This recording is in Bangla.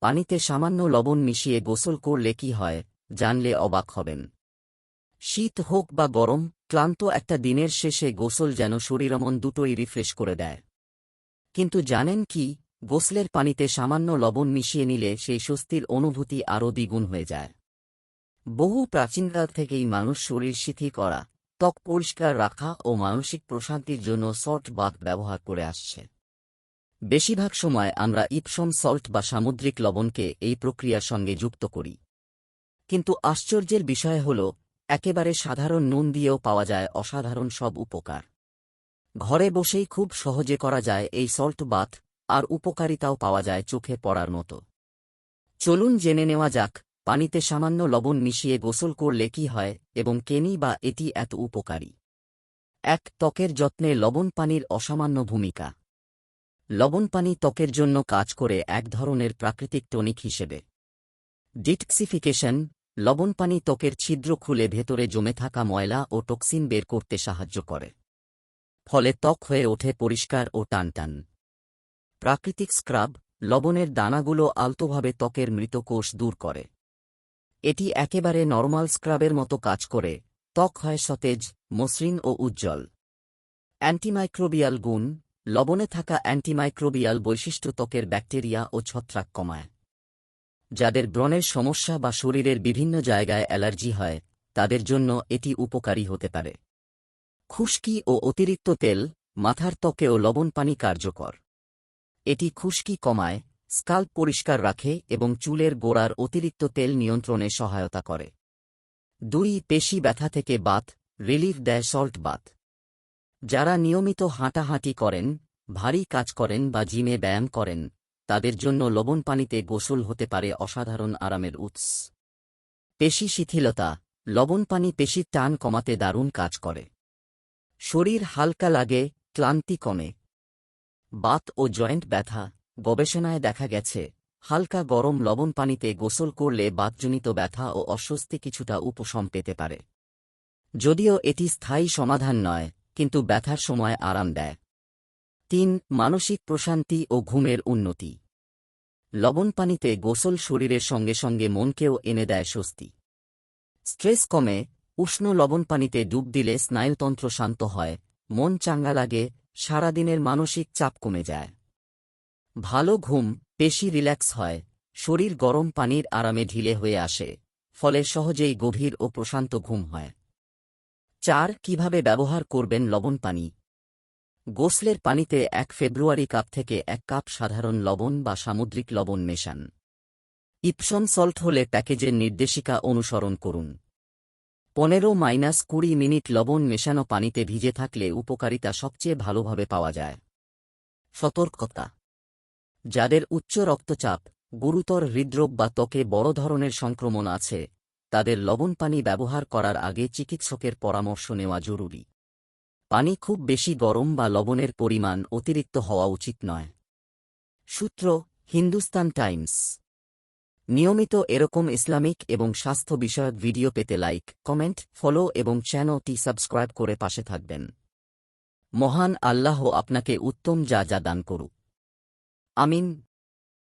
পানিতে সামান্য লবণ মিশিয়ে গোসল করলে কি হয়, জানলে অবাক হবেন। শীত হোক বা গরম, ক্লান্ত একটা দিনের শেষে গোসল যেন শরীরমন দুটোই রিফ্রেশ করে দেয়। কিন্তু জানেন কি, গোসলের পানিতে সামান্য লবণ মিশিয়ে নিলে সেই স্বস্তির অনুভূতি আরও দ্বিগুণ হয়ে যায়। বহু প্রাচীনকাল থেকেই মানুষ শরীর শিথিল করা, ত্বক পরিষ্কার রাখা ও মানসিক প্রশান্তির জন্য সল্ট বাথ ব্যবহার করে আসছে। বেশিরভাগ সময় আমরা ইপসম সল্ট বা সামুদ্রিক লবণকে এই প্রক্রিয়ার সঙ্গে যুক্ত করি। কিন্তু আশ্চর্যের বিষয় হল, একেবারে সাধারণ নুন দিয়েও পাওয়া যায় অসাধারণ সব উপকার। ঘরে বসেই খুব সহজে করা যায় এই সল্ট বাথ, আর উপকারিতাও পাওয়া যায় চোখে পড়ার মতো। চলুন জেনে নেওয়া যাক, পানিতে সামান্য লবণ মিশিয়ে গোসল করলে কি হয় এবং কেনি বা এটি এত উপকারী। এক ত্বকের যত্নে লবণ পানির অসামান্য ভূমিকা। লবণ পানি ত্বকের জন্য কাজ করে এক ধরনের প্রাকৃতিক টনিক হিসেবে। ডিটক্সিফিকেশন, লবণ পানি ত্বকের ছিদ্র খুলে ভেতরে জমে থাকা ময়লা ও টক্সিন বের করতে সাহায্য করে। ফলে ত্বক হয়ে ওঠে পরিষ্কার ও টানটান। প্রাকৃতিক স্ক্রাব, লবণের দানাগুলো আলতোভাবে ত্বকের মৃত কোষ দূর করে। এটি একেবারে নর্মাল স্ক্রাবের মতো কাজ করে, ত্বক হয় সতেজ, মসৃণ ও উজ্জ্বল। অ্যান্টিমাইক্রোবিয়াল গুণ লবণে থাকা অ্যান্টিমাইক্রোবিয়াল বৈশিষ্ট্য ত্বকের ব্যাকটেরিয়া ও ছত্রাক কমায়। যাদের ব্রণের সমস্যা বা শরীরের বিভিন্ন জায়গায় অ্যালার্জি হয়, তাদের জন্য এটি উপকারী হতে পারে। খুশকি ও অতিরিক্ত তেল মাথার ত্বকেও লবণ পানি কার্যকর। এটি খুশকি কমায়, স্কাল্প পরিষ্কার রাখে এবং চুলের গোড়ার অতিরিক্ত তেল নিয়ন্ত্রণে সহায়তা করে। দুই, পেশি ব্যথা থেকে বাত রিলিফ দেয় সল্ট বাত যারা নিয়মিত হাঁটাহাঁটি করেন, ভারী কাজ করেন বা জিমে ব্যায়াম করেন, তাদের জন্য লবণ পানিতে গোসল হতে পারে অসাধারণ আরামের উৎস। পেশি শিথিলতা, লবণ পানি পেশির টান কমাতে দারুণ কাজ করে। শরীর হালকা লাগে, ক্লান্তি কমে। বাত ও জয়েন্ট ব্যথা, গবেষণায় দেখা গেছে, হালকা গরম লবণ পানিতে গোসল করলে বাতজনিত ব্যথা ও অস্বস্তি কিছুটা উপশম পেতে পারে। যদিও এটি স্থায়ী সমাধান নয় কিন্তু ব্যথার সময় আরাম দেয়। তিন, মানসিক প্রশান্তি ও ঘুমের উন্নতি। লবণ পানিতে গোসল শরীরের সঙ্গে সঙ্গে মনকেও এনে দেয় স্বস্তি। স্ট্রেস কমে, উষ্ণ লবণ পানিতে ডুব দিলে স্নায়ুতন্ত্র শান্ত হয়, মন চাঙ্গা লাগে, সারাদিনের মানসিক চাপ কমে যায়। ভালো ঘুম, পেশি রিল্যাক্স হয়, শরীর গরম পানির আরামে ঢিলে হয়ে আসে, ফলে সহজেই গভীর ও প্রশান্ত ঘুম হয়। চার, কীভাবে ব্যবহার করবেন লবণ পানি? গোসলের পানিতে এক ফেব্রুয়ারি কাপ থেকে এক কাপ সাধারণ লবণ বা সামুদ্রিক লবণ মেশান। ইপসন সল্ট হলে প্যাকেজের নির্দেশিকা অনুসরণ করুন। পনেরো মাইনাস কুড়ি মিনিট লবণ মেশানো পানিতে ভিজে থাকলে উপকারিতা সবচেয়ে ভালোভাবে পাওয়া যায়। সতর্কতা। যাদের উচ্চ রক্তচাপ, গুরুতর হৃদরোগ বা ত্বকে বড় ধরনের সংক্রমণ আছে তাদের লবণ পানি ব্যবহার করার আগে চিকিৎসকের পরামর্শ নেওয়া জরুরি। পানি খুব বেশি গরম বা লবণের পরিমাণ অতিরিক্ত হওয়া উচিত নয়। সূত্র, হিন্দুস্তান টাইমস। নিয়মিত এরকম ইসলামিক এবং স্বাস্থ্য বিষয়ক ভিডিও পেতে লাইক, কমেন্ট, ফলো এবং চ্যানেলটি সাবস্ক্রাইব করে পাশে থাকবেন। মহান আল্লাহ আপনাকে উত্তম যা যা দান করুক। আমিন।